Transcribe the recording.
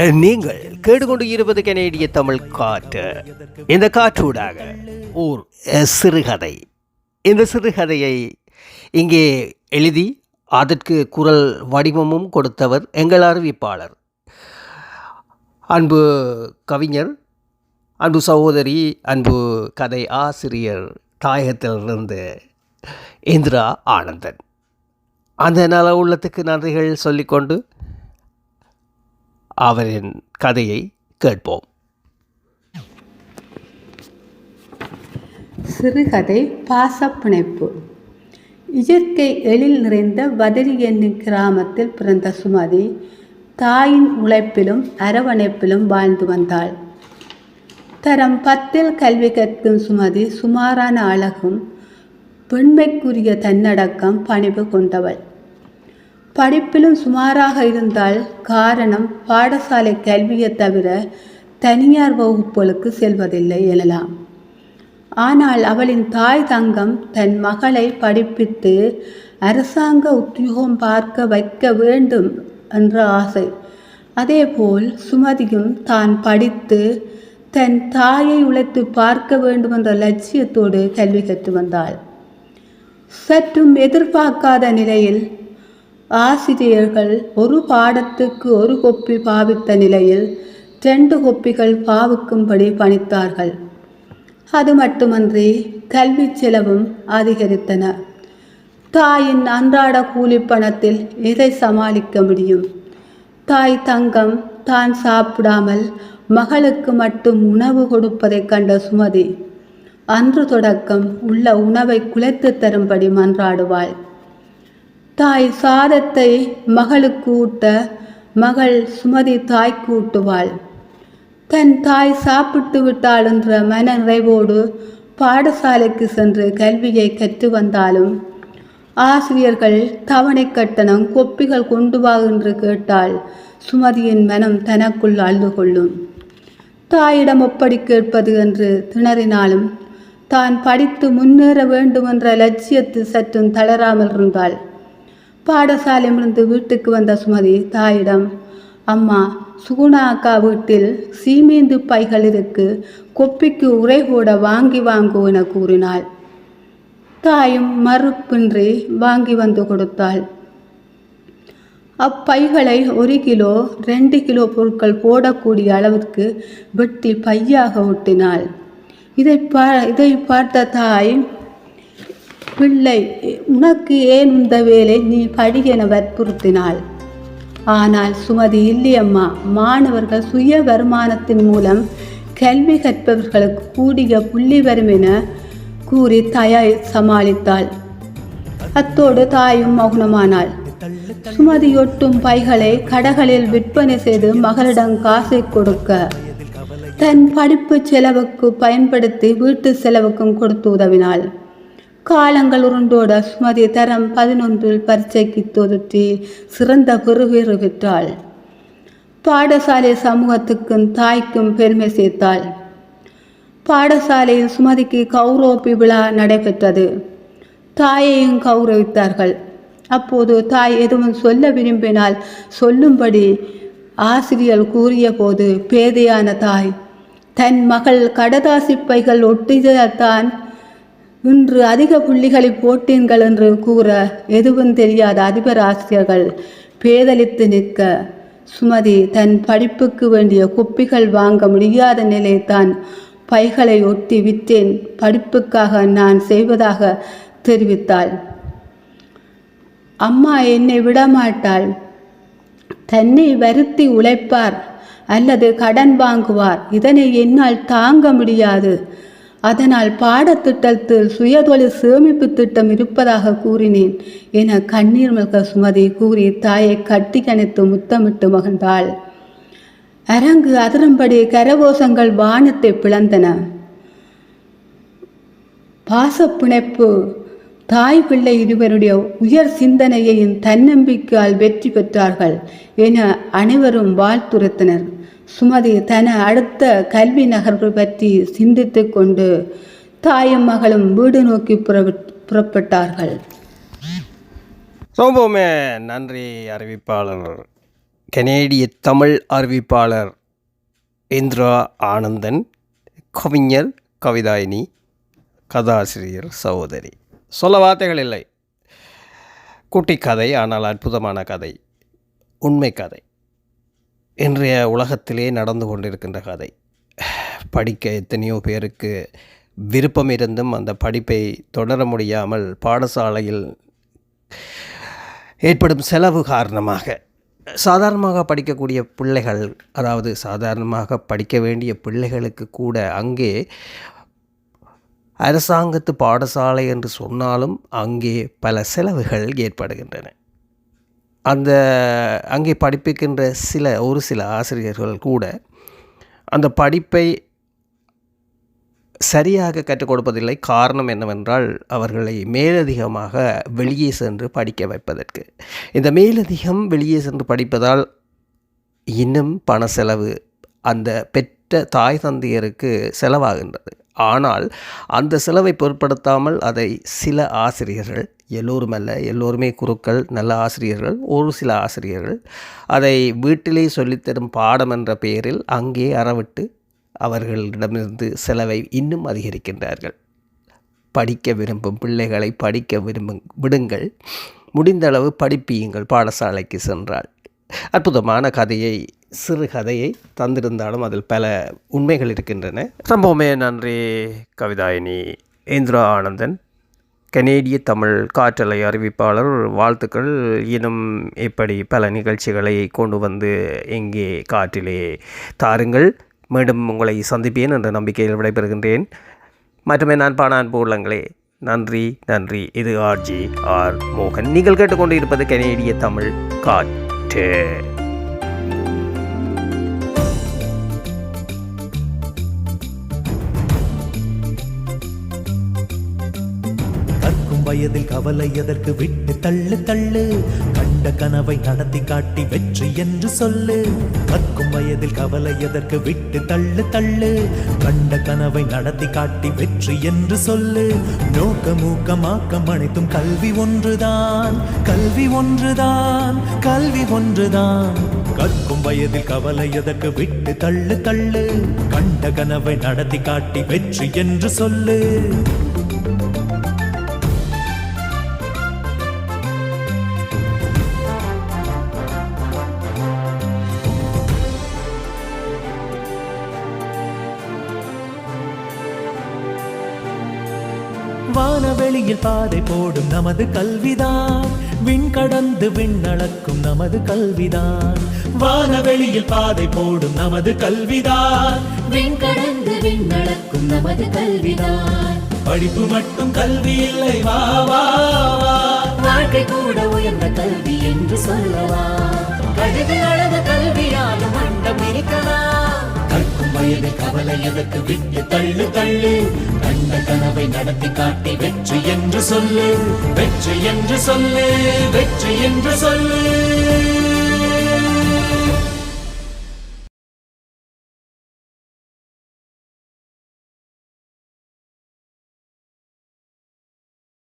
நீங்கள் கேட்டுக்கொண்டு இருப்பது கனேடிய தமிழ் காற்று. இந்த காற்றூடாக ஓர் சிறுகதை. இந்த சிறுகதையை இங்கே எழுதி அதற்கு குரல் வடிவமும் கொடுத்தவர் எங்கள் அறிவிப்பாளர். அன்பு கவிஞர் அன்பு சகோதரி அன்பு கதை ஆசிரியர் தாயகத்திலிருந்து இந்திரா ஆனந்தன். அந்த நல உள்ளத்துக்கு நன்றிகள் சொல்லிக்கொண்டு அவரின் கதையை கேட்போம். சிறுகதை பாசப்பிணைப்பு இயற்கை எழில் நிறைந்த வதரி என்னும் கிராமத்தில் பிறந்த சுமதி தாயின் உழைப்பிலும் அரவணைப்பிலும் வாழ்ந்து வந்தாள். தரம் பத்தில் கல்வி கற்கும் சுமதி சுமாரான அழகும் பெண்மைக்குரிய தன்னடக்கம் பணிவு கொண்டவள். படிப்பிலும் சுமாராக இருந்தால் காரணம் பாடசாலை கல்வியை தவிர தனியார் வகுப்புகளுக்கு செல்வதில்லை எனலாம். ஆனால் அவளின் தாய் தங்கம் தன் மகளை படிப்பித்து அரசாங்க உத்தியோகம் பார்க்க வைக்க வேண்டும் என்ற ஆசை. அதேபோல் சுமதியும் தான் படித்து தன் தாயை உழைத்து பார்க்க வேண்டும் என்ற லட்சியத்தோடு கல்வி கற்று வந்தாள். சற்றும் எதிர்பார்க்காத நிலையில் ஆசிரியர்கள் ஒரு பாடத்துக்கு ஒரு கொப்பி பாவித்த நிலையில் ரெண்டு கொப்பிகள் பாவிக்கும்படி பணித்தார்கள். அது மட்டுமன்றி கல்வி செலவும் அதிகரித்தன. தாயின் அன்றாட கூலிப் பணத்தில் எதை சமாளிக்க முடியும்? தாய் தங்கம் தான் சாப்பிடாமல் மகளுக்கு மட்டும் உணவு கொடுப்பதைக் கண்ட சுமதி அன்று தொடக்கம் உள்ள உணவை குலைத்து தரும்படி மன்றாடுவாள். தாய் சாதத்தை மகளுக்கு ஊட்ட மகள் சுமதி தாய்க்கு ஊட்டுவாள் தன் தாய் சாப்பிட்டு விட்டாள் என்ற மன நிறைவோடு பாடசாலைக்கு சென்று கல்வியை கற்று வந்தாலும் ஆசிரியர்கள் தவணை கட்டணம் கொப்பிகள் கொண்டு வா என்று கேட்டால் சுமதியின் மனம் தனக்குள் அழுது கொள்ளும். தாயிடம் எப்படி கேட்பது என்று திணறினாலும் தான் படித்து முன்னேற வேண்டும் என்ற லட்சியத்தில் சற்றும் தளராமல் இருந்தாள். பாடசாலையிலிருந்து வீட்டுக்கு வந்த சுமதி தாயிடம் அம்மா சுகுணா அக்கா வீட்டில் சீமேந்து பைகள் இருக்கு கொப்பிக்கு உரை கூட வாங்கி வாங்கு என கூறினாள். தாயும் மறுப்பின்றி வாங்கி வந்து கொடுத்தாள். அப்பைகளை ஒரு கிலோ ரெண்டு கிலோ பொருட்கள் போடக்கூடிய அளவிற்கு வெட்டி பையாக ஒட்டினாள் இதை பா இதை பார்த்த தாய் பிள்ளை உனக்கு ஏன் இந்த வேலை? நீ படி என வற்புறுத்தினாள் ஆனால் சுமதி இல்லையம்மா மாணவர்கள் சுய வருமானத்தின் மூலம் கல்வி கற்பவர்களுக்கு கூடிய புள்ளி வரும் என கூறி தயாய் சமாளித்தாள். அத்தோடு தாயும் மௌனமானாள். சுமதி ஒட்டும் பைகளை கடைகளில் விற்பனை செய்து மகளிடம் காசை கொடுக்க தன் படிப்பு செலவுக்கு பயன்படுத்தி வீட்டு செலவுக்கும் கொடுத்து உதவினாள். காலங்கள் உருண்டோட சுமதி தரம் பதினொன்றில் பரீட்சைக்கு தொடுத்தி சிறந்த பெறுவேறு பெற்றாள் பாடசாலை சமூகத்துக்கும் தாய்க்கும் பெருமை சேர்த்தாள். பாடசாலையில் சுமதிக்கு கௌரவ விழா நடைபெற்றது. தாயையும் கௌரவித்தார்கள். அப்போது தாய் எதுவும் சொல்ல விரும்பினால் சொல்லும்படி ஆசிரியர் கூறிய போது பேதையான தாய் தன் மகள் கடதாசி பைகள் ஒட்டியதான் இன்று அதிக புள்ளிகளை போட்டீர்கள் என்று கூற எதுவும் தெரியாத அதிபர் ஆசிரியர்கள் பேதலித்து நிற்க சுமதி தன் படிப்புக்கு வேண்டிய குப்பிகள் வாங்க முடியாத நிலைத்தான் பைகளை ஒட்டி விற்றேன். படிப்புக்காக நான் செய்வதாக தெரிவித்தாள். அம்மா என்னை விடமாட்டாள். தன்னை வருத்தி உழைப்பார் அல்லது கடன் வாங்குவார். இதனை என்னால் தாங்க முடியாது. அதனால் பாடத்திட்டத்தில் சுயதொழில் சேமிப்பு திட்டம் இருப்பதாக கூறினேன் என கண்ணீர் மல்க சுமதி கூறி தாயை கட்டி கணித்து முத்தமிட்டு மகிழ்ந்தாள். அரங்கு அதிரும்படி கரகோஷங்கள் வானத்தை பிளந்தன. பாசப்பிணைப்பு தாய் பிள்ளை இருவருடைய உயர் சிந்தனையையும் தன்னம்பிக்கையால் வெற்றி பெற்றார்கள் என அனைவரும் வாழ்த்துரைத்தனர். சுமதி தன அடுத்த கல்வி நகர்வு பற்றி சிந்தித்து கொண்டு தாயும் மகளும் வீடு நோக்கி புறப்பட்டார்கள். ரொம்பவுமே நன்றி அறிவிப்பாளர். கனேடிய தமிழ் அறிவிப்பாளர் இந்திரா ஆனந்தன் கவிஞர் கவிதாயினி கதாசிரியர் சகோதரி. சொல்ல வார்த்தைகள் இல்லை குட்டி கதை ஆனால் அற்புதமான கதை. உண்மை கதை. இன்றைய உலகத்திலே நடந்து கொண்டிருக்கின்ற கதை. படிக்க எத்தனையோ பேருக்கு விருப்பம் இருந்தும் அந்த படிப்பை தொடர முடியாமல் பாடசாலையில் ஏற்படும் செலவு காரணமாக சாதாரணமாக படிக்கக்கூடிய பிள்ளைகள் அதாவது சாதாரணமாக படிக்க வேண்டிய பிள்ளைகளுக்கு கூட அங்கே அரசாங்கத்து பாடசாலை என்று சொன்னாலும் அங்கே பல செலவுகள் ஏற்படுகின்றன. அந்த அங்கே படிப்பிக்கின்ற சில ஒரு சில ஆசிரியர்கள் கூட அந்த படிப்பை சரியாக கற்றுக் கொடுப்பதில்லை. காரணம் என்னவென்றால் அவர்களை மேலதிகமாக வெளியே சென்று படிக்க வைப்பதற்கு. இந்த மேலதிகம் வெளியே சென்று படிப்பதால் இன்னும் பண செலவு அந்த பெற்ற தாய் தந்தையருக்கு செலவாகின்றது. ஆனால் அந்த செலவை பொருட்படுத்தாமல் அதை சில ஆசிரியர்கள் எல்லோரும் அல்ல எல்லோருமே குருக்கள் நல்ல ஆசிரியர்கள் ஒரு சில ஆசிரியர்கள் அதை வீட்டிலே சொல்லித்தரும் பாடம் என்ற பெயரில் அங்கே அறவிட்டு அவர்களிடமிருந்து செலவை இன்னும் அதிகரிக்கின்றார்கள். படிக்க விரும்பும் பிள்ளைகளை படிக்க விரும்பு விடுங்கள். முடிந்தளவு படிப்பியுங்கள் பாடசாலைக்கு சென்றால். அற்புதமான கதையை சிறு கதையை தந்திருந்தாலும் அதில் பல உண்மைகள் இருக்கின்றன. ரொம்பவுமே நன்றி கவிதாயினி இந்திரா ஆனந்தன். கனேடிய தமிழ் காற்றலை அறிவிப்பாளர். வாழ்த்துக்கள். இன்னும் இப்படி பல நிகழ்ச்சிகளை கொண்டு வந்து இங்கே காற்றிலே தாருங்கள். மீண்டும் உங்களை சந்திப்பேன் என்ற நம்பிக்கையில் விடைபெறுகின்றேன். மட்டுமே நான் பாடான் உள்ளங்களே நன்றி நன்றி. இது ஆர்ஜி ஆர் மோகன். நீங்கள் கேட்டுக்கொண்டு இருப்பது கனேடிய தமிழ் காற்று கற்கும் வயதில் கவலை எதற்கு விட்டு தள்ளு தள்ளு. கண்ட கனவை நடத்தி காட்டி வெற்றி என்று சொல்லு. கற்கும் வயதில் கவலை எதற்கு விட்டு தள்ளு தள்ளு. கண்ட கனவை நடத்தி காட்டி வெற்றி என்று சொல்லு. நோக்க அனைத்தும் கல்வி ஒன்றுதான். கல்வி ஒன்றுதான் கல்வி ஒன்றுதான். கற்கும் வயதில் கவலை எதற்கு விட்டு தள்ளு தள்ளு. கண்ட கனவை நடத்தி காட்டி வெற்றி என்று சொல்லு. வானவெளியில் பாதை போடும் நமது கல்விதான். விண் கடந்து விண்ணளக்கும் நமது கல்விதான். வானவெளியில் பாதை போடும் நமது கல்விதான். விண்கடந்து விண்ணளக்கும் நமது கல்விதான். படிப்பு மட்டும் கல்வி இல்லை வா வா. வாழ்க்கை கூட உயர்ந்த கல்வி என்று சொல்லவா? கழுது அளவு கல்வியாலும் மண்டம் இருக்கலாம் வயது கவலை எதற்கு? விட்டு தள்ளு தள்ளு. கண்ட கனவை நடத்தி காட்டி வெற்றி என்று சொல்லு. வெற்றி என்று சொல்லு. வெற்றி என்று சொல்லு.